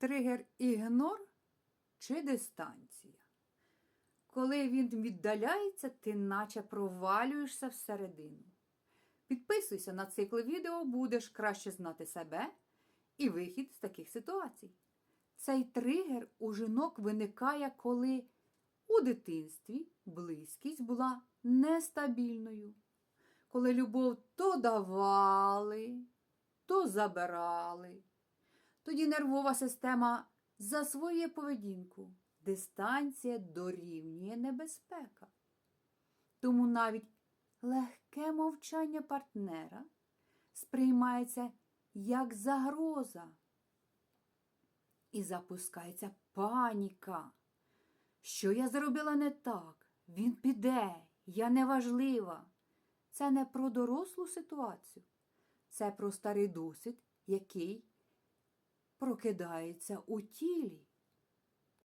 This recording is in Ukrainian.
тригер ігнор чи дистанція. Коли він віддаляється, ти наче провалюєшся всередину. Підписуйся на цикл відео, будеш краще знати себе і вихід з таких ситуацій. Цей тригер у жінок виникає, коли у дитинстві близькість була нестабільною, коли любов то давали, то забирали. Тоді нервова система засвоює поведінку, дистанція дорівнює небезпека. Тому навіть легке мовчання партнера сприймається як загроза. І запускається паніка. Що я зробила не так? Він піде, я неважлива. Це не про дорослу ситуацію, це про старий досвід, який прокидається у тілі.